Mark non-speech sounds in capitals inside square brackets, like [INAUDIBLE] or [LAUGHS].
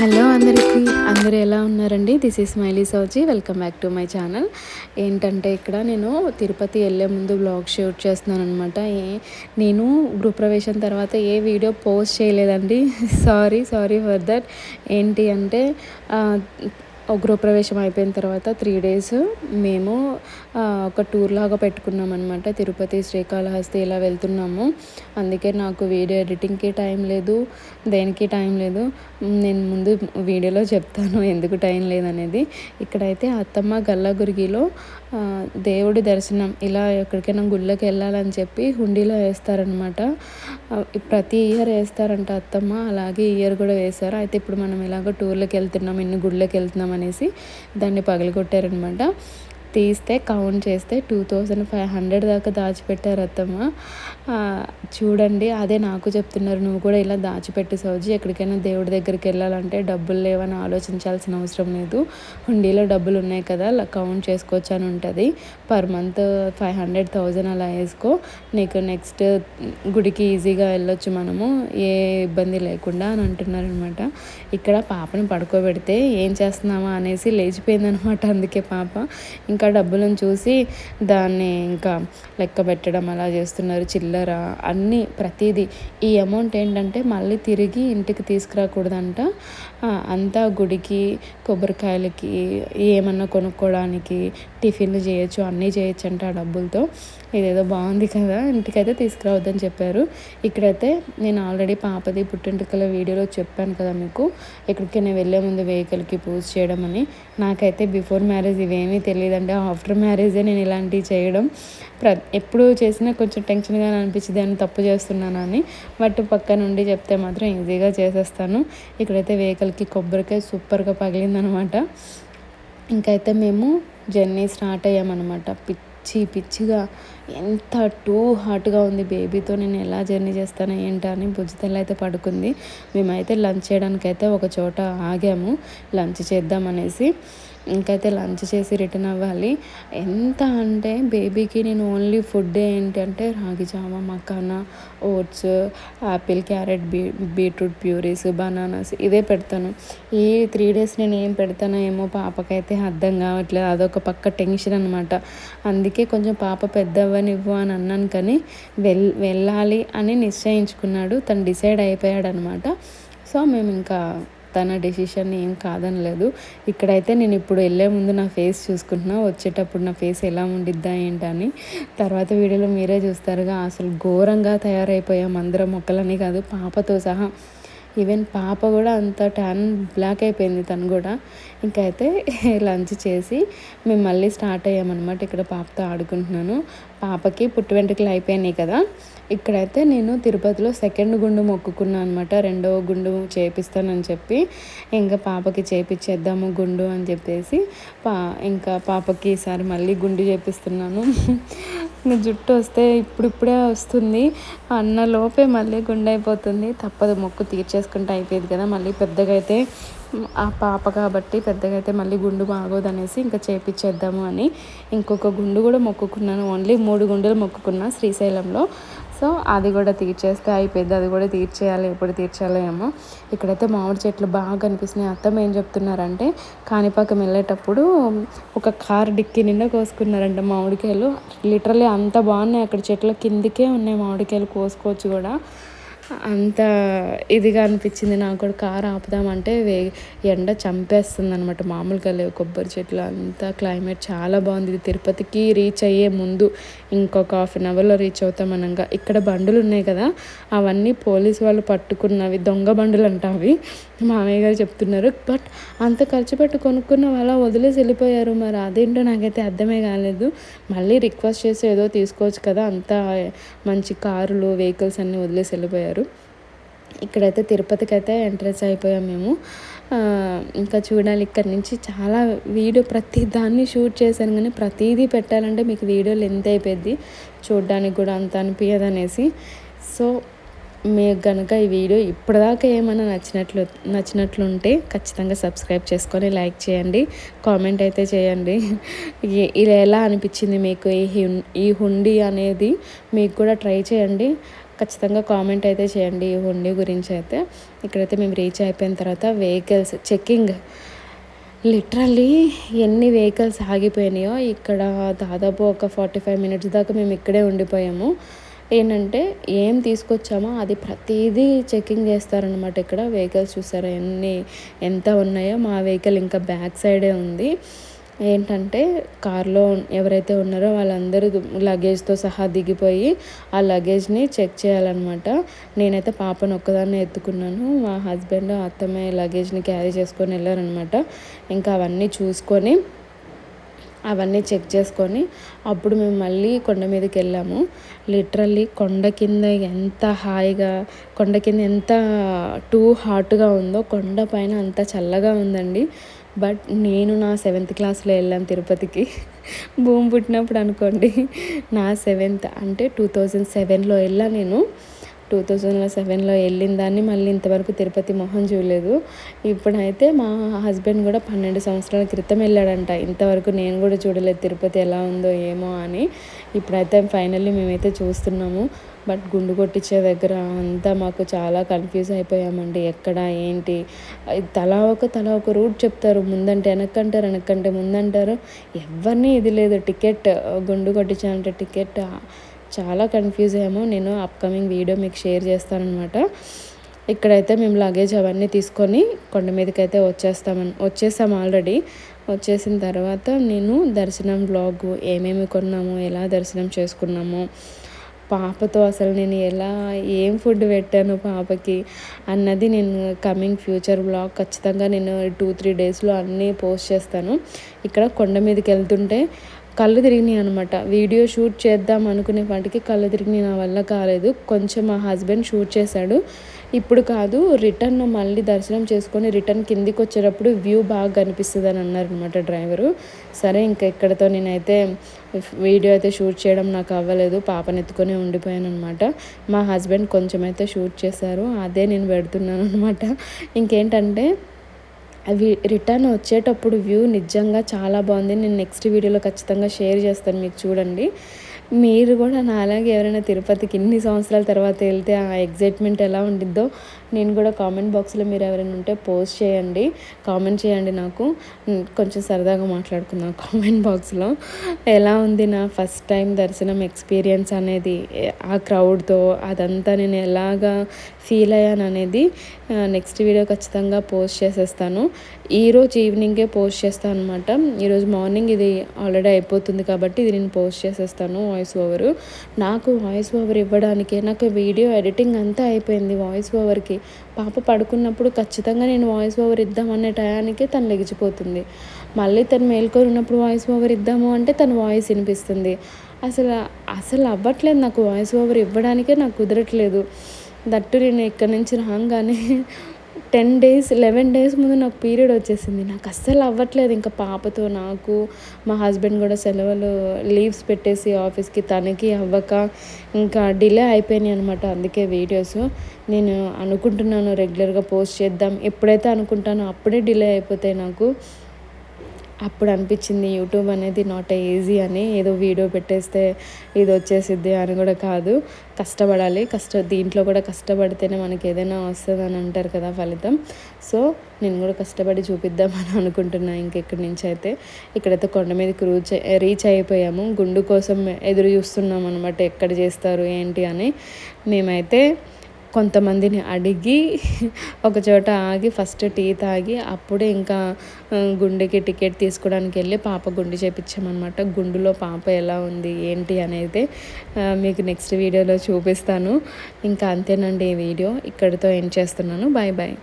Hello అందరికీ. అందరూ ఎలా ఉన్నారండి? దిస్ ఈస్ మైలీ సౌజీ welcome back to my channel ఏంటంటే ఇక్కడ నేను తిరుపతి వెళ్ళే ముందు బ్లాగ్ షూట్ చేస్తున్నాను అనమాట నేను గృహప్రవేశం తర్వాత ఏ వీడియో పోస్ట్ చేయలేదండి. సారీ సారీ ఫర్ దట్ ఏంటి అంటే గృహప్రవేశం అయిపోయిన తర్వాత త్రీ డేస్ మేము ఒక టూర్ లాగా పెట్టుకున్నాం అనమాట తిరుపతి శ్రీకాళహస్తి ఇలా వెళ్తున్నాము. అందుకే నాకు వీడియో ఎడిటింగ్కి టైం లేదు దేనికి టైం లేదు. నేను ముందు వీడియోలో చెప్తాను ఎందుకు టైం లేదనేది. ఇక్కడైతే అత్తమ్మ గల్లగురిగిలో దేవుడి దర్శనం ఇలా ఎక్కడికైనా గుళ్ళకి వెళ్ళాలని చెప్పి హుండీలో వేస్తారనమాట ప్రతి ఇయర్ వేస్తారంట అత్తమ్మ అలాగే ఇయర్ కూడా వేశారు. అయితే ఇప్పుడు మనం ఇలాగ టూర్లకు వెళ్తున్నాం ఇన్ని గుళ్ళకి వెళ్తున్నాం అనేసి దాన్ని పగలగొట్టారనమాట. తీస్తే కౌంట్ చేస్తే టూ థౌజండ్ ఫైవ్ హండ్రెడ్ దాకా దాచిపెట్టారు అత్తమ్మ చూడండి అదే నాకు చెప్తున్నారు. నువ్వు కూడా ఇలా దాచిపెట్టి సౌజీ. ఎక్కడికైనా దేవుడి దగ్గరికి వెళ్ళాలంటే డబ్బులు లేవని ఆలోచించాల్సిన అవసరం లేదు. హుండీలో డబ్బులు ఉన్నాయి కదా అలా కౌంట్ చేసుకోవచ్చు అని ఉంటుంది. Per month five hundred thousand అలా వేసుకో. నీకు నెక్స్ట్ గుడికి ఈజీగా వెళ్ళొచ్చు మనము. ఏ ఇబ్బంది లేకుండా అని అంటున్నారనమాట. ఇక్కడ పాపని పడుకోబెడితే ఏం చేస్తున్నామా అనేసి లేచిపోయిందనమాట. అందుకే పాప. ఇంకా డబ్బులను చూసి దాన్ని ఇంకా లెక్క పెట్టడం అలా చేస్తున్నారు చిల్లర అన్నీ ప్రతిదీ. ఈ అమౌంట్ ఏంటంటే మళ్ళీ తిరిగి ఇంటికి తీసుకురాకూడదంట. అంతా గుడికి కొబ్బరికాయలకి ఏమన్నా కొనుక్కోవడానికి టిఫిన్లు చేయొచ్చు అన్నీ చేయొచ్చు అంట ఆ డబ్బులతో. ఇదేదో బాగుంది కదా ఇంటికైతే తీసుకురావద్దని చెప్పారు. ఇక్కడైతే నేను ఆల్రెడీ పాపది పుట్టింటికల వీడియోలో చెప్పాను కదా మీకు. ఇక్కడికి నేను వెళ్ళే ముందు వెహికల్కి పూజ చేయడం అని. నాకైతే బిఫోర్ మ్యారేజ్ ఇవేమీ తెలియదండి. ఆఫ్టర్ మ్యారేజే నేను ఇలాంటివి చేయడం. ప్ర ఎప్పుడు చేసినా కొంచెం టెన్షన్గా అనిపించింది అని తప్పు చేస్తున్నానని బట్ పక్క నుండి చెప్తే మాత్రం ఈజీగా చేసేస్తాను. ఇక్కడైతే వెహికల్కి కొబ్బరికాయ సూపర్గా పగిలిందనమాట. ఇంకైతే మేము జర్నీ స్టార్ట్ అయ్యామన్నమాట పిచ్చి పిచ్చిగా ఎంత టూ హాట్గా ఉంది బేబీతో నేను ఎలా జర్నీ చేస్తాను ఏంటా అని భుజితల్ అయితే పడుకుంది. మేమైతే లంచ్ చేయడానికైతే ఒక చోట ఆగాము. లంచ్ చేద్దామనేసి ఇంకైతే లంచ్ చేసి రిటర్న్ అవ్వాలి. ఎంత అంటే బేబీకి నేను ఓన్లీ ఫుడ్ ఏంటంటే రాగి జామ మకానా ఓట్స్ యాపిల్ క్యారెట్ బీ బీట్రూట్ ప్యూరీస్ బనానాస్ ఇవే పెడతాను. ఈ త్రీ డేస్ నేను ఏం పెడతానో ఏమో పాపకైతే అర్థం కావట్లేదు. అదొక పక్క టెన్షన్ అనమాట అందుకే కొంచెం పాప పెద్దవ్వనివ్వు అని అన్నాను కానీ వెల్ వెళ్ళాలి అని నిశ్చయించుకున్నాడు. తను డిసైడ్ అయిపోయాడు అనమాట సో మేము ఇంకా తన డెసిషన్ ఏం కాదనలేదు ఇక్కడైతే నేను ఇప్పుడు వెళ్ళే ముందు నా ఫేస్ చూసుకుంటున్నా. వచ్చేటప్పుడు నా ఫేస్ ఎలా ఉండిద్దా ఏంటని. తర్వాత వీడియోలో మీరే చూస్తారుగా అసలు ఘోరంగా తయారైపోయాం అందరం మొక్కలని కాదు పాపతో సహా. ఈవెన్ పాప కూడా అంత ట్యాన్ బ్లాక్ అయిపోయింది తను కూడా. ఇంకా అయితే [LAUGHS] లంచ్ చేసి మేము మళ్ళీ స్టార్ట్ అయ్యామన్నమాట ఇక్కడ పాపతో ఆడుకుంటున్నాను. పాపకి పుట్టు వెంట్రుకలు అయిపోయినాయి కదా. ఇక్కడైతే నేను తిరుపతిలో సెకండ్ గుండు మొక్కుకున్నాను అనమాట రెండవ గుండు చేపిస్తానని చెప్పి ఇంకా పాపకి చేపించేద్దాము గుండు అని చెప్పేసి పా ఇంకా పాపకి ఈసారి మళ్ళీ గుండు చేపిస్తున్నాను. జుట్టు వస్తే ఇప్పుడిప్పుడే వస్తుంది. అన్న లోపే మళ్ళీ గుండె అయిపోతుంది. తప్పదు మొక్కు తీర్చేసుకుంటే అయిపోయేది కదా. మళ్ళీ పెద్దగా అయితే ఆ పాప కాబట్టి పెద్దగా అయితే మళ్ళీ గుండు బాగోదనేసి ఇంకా చేపించేద్దాము అని. ఇంకొక గుండు కూడా మొక్కుకున్నాను. ఓన్లీ మూడు గుండెలు మొక్కుకున్నా శ్రీశైలంలో. సో అది కూడా తీర్చేస్తే అయిపోయింది. అది కూడా తీర్చేయాలి ఎప్పుడు తీర్చాలో ఏమో. ఇక్కడైతే మామిడి చెట్లు బాగా కనిపిస్తున్నాయి అత్తమ్మ ఏం చెప్తున్నారంటే కాణిపాకం వెళ్ళేటప్పుడు ఒక కార్ డిక్కి నిండా కోసుకున్నారంట మామిడికాయలు. లిటరలీ అంత బాగున్నాయి. అక్కడ చెట్ల కిందికే ఉన్నాయి మామిడికాయలు కోసుకోవచ్చు కూడా. అంత ఇదిగా అనిపించింది. నాకు కూడా కారు ఆపుదామంటే వే ఎండ చంపేస్తుంది అనమాట మామూలుగా లేవు కొబ్బరి చెట్లు. అంతా క్లైమేట్ చాలా బాగుంది. ఇది తిరుపతికి రీచ్ అయ్యే ముందు ఇంకొక హాఫ్ అన్ అవర్లో రీచ్ అవుతాం అనగా. ఇక్కడ బండులు ఉన్నాయి కదా అవన్నీ పోలీసు వాళ్ళు పట్టుకున్నవి దొంగ బండులు అంట అవి. మామయ్య గారు చెప్తున్నారు. బట్ అంత ఖర్చు పెట్టి కొనుక్కున్న వాళ్ళ వదిలేసి వెళ్ళిపోయారు. మరి అదేంటో నాకైతే అర్థమే కాలేదు. మళ్ళీ రిక్వెస్ట్ చేసి ఏదో తీసుకోవచ్చు కదా అంత మంచి కారులు వెహికల్స్ అన్నీ వదిలేసి వెళ్ళిపోయారు. ఇక్కడైతే తిరుపతికి అయితే ఎంట్రెన్స్ అయిపోయాం మేము. ఇంకా చూడాలి ఇక్కడ నుంచి చాలా వీడియో ప్రతి దాన్ని షూట్ చేశాను కానీ ప్రతిదీ పెట్టాలంటే మీకు వీడియోలు ఎంత అయిపోయింది చూడడానికి కూడా అంత అనిపించదు అనేసి. సో మీకు కనుక ఈ వీడియో ఇప్పటిదాకా ఏమైనా నచ్చినట్లు నచ్చినట్లుంటే ఖచ్చితంగా సబ్స్క్రైబ్ చేసుకొని లైక్ చేయండి. కామెంట్ అయితే చేయండి. ఇలా ఎలా అనిపించింది మీకు ఈ ఈ హుండీ అనేది? మీకు కూడా ట్రై చేయండి. ఖచ్చితంగా కామెంట్ అయితే చేయండి. ఈ హుండీ గురించి అయితే ఇక్కడైతే మేము రీచ్ అయిపోయిన తర్వాత వెహికల్స్ చెక్కింగ్ లిటరల్లీ ఎన్ని వెహికల్స్ ఆగిపోయినాయో ఇక్కడ దాదాపు ఒక ఫార్టీ ఫైవ్ మినిట్స్ దాకా మేము ఇక్కడే ఉండిపోయాము. ఏంటంటే ఏం తీసుకొచ్చామో అది ప్రతిదీ చెకింగ్ చేస్తారనమాట ఇక్కడ. వెహికల్స్ చూసారా ఎన్ని ఎంత ఉన్నాయో. మా వెహికల్ ఇంకా బ్యాక్ సైడే ఉంది. ఏంటంటే కార్లో ఎవరైతే ఉన్నారో వాళ్ళందరూ లగేజ్తో సహా దిగిపోయి ఆ లగేజ్ని చెక్ చేయాలన్నమాట. నేనైతే పాపను ఒక్కదాన్నే ఎత్తుకున్నాను. మా హస్బెండ్ అత్తమ్మ లగేజ్ని క్యారీ చేసుకొని వెళ్ళారనమాట ఇంకా అవన్నీ చూసుకొని అవన్నీ చెక్ చేసుకొని అప్పుడు మేము మళ్ళీ కొండ మీదకి వెళ్ళాము. లిటరల్లీ కొండ కింద ఎంత హాయిగా కొండ కింద ఎంత టూ హాట్గా ఉందో కొండ పైన అంత చల్లగా ఉందండి. బట్ నేను నా సెవెంత్ క్లాస్లో వెళ్ళాను తిరుపతికి. భూమి పుట్టినప్పుడు అనుకోండి. నా సెవెంత్ అంటే టూ థౌజండ్ సెవెన్లో వెళ్ళాను నేను. టూ థౌజండ్ సెవెన్లో వెళ్ళిన దాన్ని మళ్ళీ ఇంతవరకు తిరుపతి మొహం చూడలేదు. ఇప్పుడైతే మా హస్బెండ్ కూడా పన్నెండు సంవత్సరాల క్రితం వెళ్ళాడంట. ఇంతవరకు నేను కూడా చూడలేదు తిరుపతి ఎలా ఉందో ఏమో అని. ఇప్పుడైతే ఫైనల్లీ మేమైతే చూస్తున్నాము. బట్ గుండు కొట్టించే దగ్గర అంతా మాకు చాలా కన్ఫ్యూజ్ అయిపోయామండి. ఎక్కడ ఏంటి? తలా ఒక తలా ఒక రూట్ చెప్తారు. ముందంటే వెనక్కంటారు వెనక్కంటే ముందంటారు. ఎవరిని ఇది లేదు. టికెట్ గుండు కొట్టించాలంటే టికెట్ చాలా కన్ఫ్యూజ్ అయ్యాము. నేను అప్కమింగ్ వీడియో మీకు షేర్ చేస్తానమాట ఇక్కడైతే మేము లగేజ్ అవన్నీ తీసుకొని కొండ మీదకి అయితే వచ్చేస్తామని వచ్చేసాము ఆల్రెడీ వచ్చేసిన తర్వాత నేను దర్శనం బ్లాగ్ ఏమేమి కొన్నాము ఎలా దర్శనం చేసుకున్నాము పాపతో అసలు నేను ఎలా ఏం ఫుడ్ పెట్టాను పాపకి అన్నది నేను కమింగ్ ఫ్యూచర్ బ్లాగ్ ఖచ్చితంగా నేను టూ త్రీ డేస్లో అన్నీ పోస్ట్ చేస్తాను. ఇక్కడ కొండ మీదకి వెళ్తుంటే కళ్ళు తిరిగినాయి అనమాట వీడియో షూట్ చేద్దాం అనుకునే వాటికి కళ్ళు తిరిగినాయి నా వల్ల కాలేదు. కొంచెం మా హస్బెండ్ షూట్ చేశాడు. ఇప్పుడు కాదు రిటర్న్ మళ్ళీ దర్శనం చేసుకొని రిటర్న్ కిందికి వచ్చేటప్పుడు వ్యూ బాగా కనిపిస్తుంది అని అన్నారు అనమాట డ్రైవరు. సరే ఇంకా ఇక్కడతో నేనైతే వీడియో అయితే షూట్ చేయడం నాకు అవ్వలేదు. పాపని ఎత్తుకొని ఉండిపోయాను అనమాట మా హస్బెండ్ కొంచెం అయితే షూట్ చేశారు. అదే నేను పెడుతున్నాను అనమాట ఇంకేంటంటే అవి రిటర్న్ వచ్చేటప్పుడు వ్యూ నిజంగా చాలా బాగుంది. నేను నెక్స్ట్ వీడియోలో ఖచ్చితంగా షేర్ చేస్తాను మీకు చూడండి. మీరు కూడా నాలాగే ఎవరైనా తిరుపతికి ఇన్ని సంవత్సరాల తర్వాత వెళ్తే ఆ ఎగ్జైట్మెంట్ ఎలా ఉండిద్దో నేను కూడా కామెంట్ బాక్స్లో మీరు ఎవరైనా ఉంటే పోస్ట్ చేయండి. కామెంట్ చేయండి నాకు. కొంచెం సరదాగా మాట్లాడుకుందాం [LAUGHS] కామెంట్ బాక్స్లో. ఎలా ఉంది నా ఫస్ట్ టైం దర్శనం ఎక్స్పీరియన్స్ అనేది? ఆ క్రౌడ్తో అదంతా నేను ఎలాగా ఫీల్ అయ్యాను అనేది నెక్స్ట్ వీడియో ఖచ్చితంగా పోస్ట్ చేసేస్తాను. ఈరోజు ఈవినింగే పోస్ట్ చేస్తాను అనమాట ఈరోజు మార్నింగ్ ఇది ఆల్రెడీ అయిపోతుంది కాబట్టి ఇది నేను పోస్ట్ చేసేస్తాను వాయిస్ ఓవర్. నాకు వాయిస్ ఓవర్ ఇవ్వడానికి నాకు వీడియో ఎడిటింగ్ అంతా అయిపోయింది వాయిస్ ఓవర్కి. పాప పడుకున్నప్పుడు ఖచ్చితంగా నేను వాయిస్ ఓవర్ ఇద్దామనే టయానికి తను లెగిచిపోతుంది. మళ్ళీ తను మేల్కొని ఉన్నప్పుడు వాయిస్ ఓవర్ ఇద్దాము అంటే తన వాయిస్ వినిపిస్తుంది. అసలు అసలు అవ్వట్లేదు నాకు వాయిస్ ఓవర్ ఇవ్వడానికే నాకు కుదరట్లేదు. దట్టు నేను ఇక్కడి నుంచి రాగానే టెన్ డేస్ లెవెన్ డేస్ ముందు నాకు పీరియడ్ వచ్చేసింది. నాకు అస్సలు అవ్వట్లేదు ఇంకా పాపతో నాకు. మా హస్బెండ్ కూడా సెలవులు లీవ్స్ పెట్టేసి ఆఫీస్కి తనకి అవ్వక ఇంకా డిలే అయిపోయినాయి అనమాట అందుకే వీడియోస్. నేను అనుకుంటున్నాను రెగ్యులర్గా పోస్ట్ చేద్దాం. ఎప్పుడైతే అనుకుంటానో అప్పుడే డిలే అయిపోతాయి నాకు. అప్పుడు అనిపించింది యూట్యూబ్ అనేది నాట్ ఈజీ అని ఏదో వీడియో పెట్టేస్తే ఇది వచ్చేసిద్ది అని కూడా కాదు. కష్టపడాలి. కష్ట దీంట్లో కూడా కష్టపడితేనే మనకి ఏదైనా వస్తుంది అని అంటారు కదా ఫలితం. సో నేను కూడా కష్టపడి చూపిద్దామని అనుకుంటున్నాను ఇంకెక్కడి నుంచి అయితే. ఇక్కడైతే కొండ మీదకి రూచ్ రీచ్ అయిపోయాము. గుండు కోసం ఎదురు చూస్తున్నాం అనమాట ఎక్కడ చేస్తారు ఏంటి అని. మేమైతే కొంతమందిని అడిగి ఒక చోట ఆగి ఫస్ట్ టీ తాగి అప్పుడే ఇంకా గుండెకి టికెట్ తీసుకోవడానికి వెళ్ళి పాప గుండె చేపించామన్నమాట. గుండులో పాప ఎలా ఉంది ఏంటి అనేది మీకు నెక్స్ట్ వీడియోలో చూపిస్తాను. ఇంకా అంతేనండి ఈ వీడియో. ఇక్కడితో ఎండ్ చేస్తున్నాను. Bye bye.